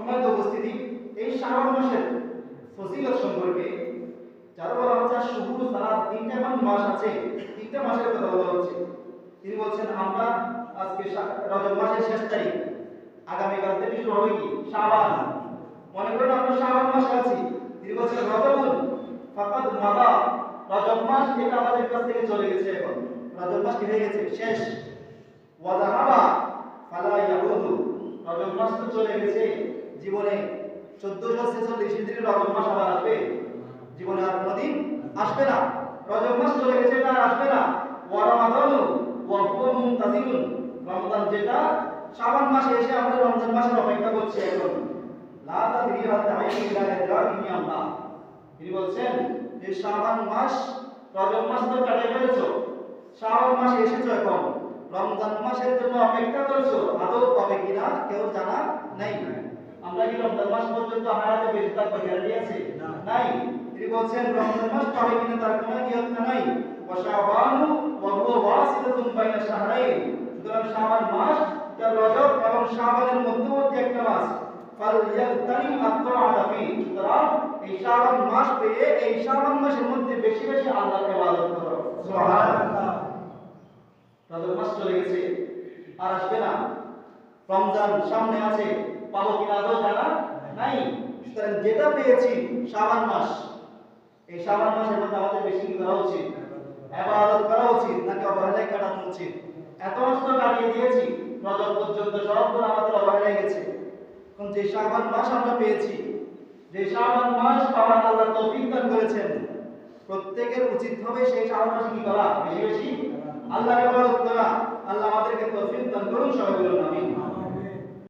সম্মানিত উপস্থিতি, এই শাবান মাসের ফজিলত সম্পর্কে যারা বলা হচ্ছে শুহুর সারা তিনটা এমন মাস আছে, তিনটা মাসের কথা বলা হচ্ছে। তিনি বলছেন, আমরা আজকে রজব মাসের শেষ তারিখ। আগামীকাল থেকে শুরু হবে কি? শাবান। মনে করেন আমরা শাবান মাসে আছি। তিনি বলছেন, রজবুন, ফাকাদ মাদা। রজব মাস এটা আমাদের কাছ থেকে চলে গেছে এখন। রজব মাস কি হয়ে গেছে? শেষ। ওয়াদাহাবা ফালা ইয়াহুদু রজব মাস জীবনে 1446 রজব মাস আবার আসবে। জীবনে আর কোনোদিন আসবে না। রজব মাস চলে গেছে আসবে না। রমজান যেটা মাসে এসে আমরা রমজান মাসের অপেক্ষা করছি এখন। লা তাদরি আইয়ি ইলা আল্লাহ তিনি বলছেন যে মাস, রজব মাস তো ফেলেছো। মাসে এসেছ এখন। রমজান মাসের জন্য অপেক্ষা করেছ। আদৌ পাবে কিনা কেউ জানা নাই। কি রমজান মাস পর্যন্ত হায়াতে বেঁচে থাকব গ্যারান্টি আছে? নাই। তিনি বলছেন রমজান মাস পাবে কিনা তার কোনো নিয়ন্ত্রণ নাই। ওয়াশাবানু ওয়া হুয়া ওয়াসিলাতুন বাইনা শাহরাইন। সুতরাং শাবান মাস তার রজব এবং শাবানের মধ্যবর্তী একটা মাস। ফালইয়াগতানিম আত-তাআতা ফি। সুতরাং এই শাবান মাস পেয়ে এই শাবান মাসের মধ্যে বেশি বেশি আল্লাহর ইবাদত করো। সুবহানাল্লাহ। রজব মাস চলে গেছে। আর আসবে না। রমজান সামনে আছে, পাবো কিনা আদৌ জানা নাই। সুতরাং যেটা পেয়েছি, শাবান মাস। এই শাবান মাসের মধ্যে আমাদের বেশি কি করা উচিত? ইবাদত করা উচিত নাকি অবহেলায় কাটানো উচিত এত মাস তো কাটিয়ে দিয়েছি, রজব পর্যন্ত সবগুলো আমাদের অবহেলায় গেছে। এখন যে শাবান মাস আমরা পেয়েছি, যে শাবান মাস পাওয়ার আল্লাহ তৌফিক দান করেছেন, প্রত্যেকের উচিত হবে সেই শাবান মাসে কি করা? বেশি বেশি? আল্লাহর ইবাদত করা।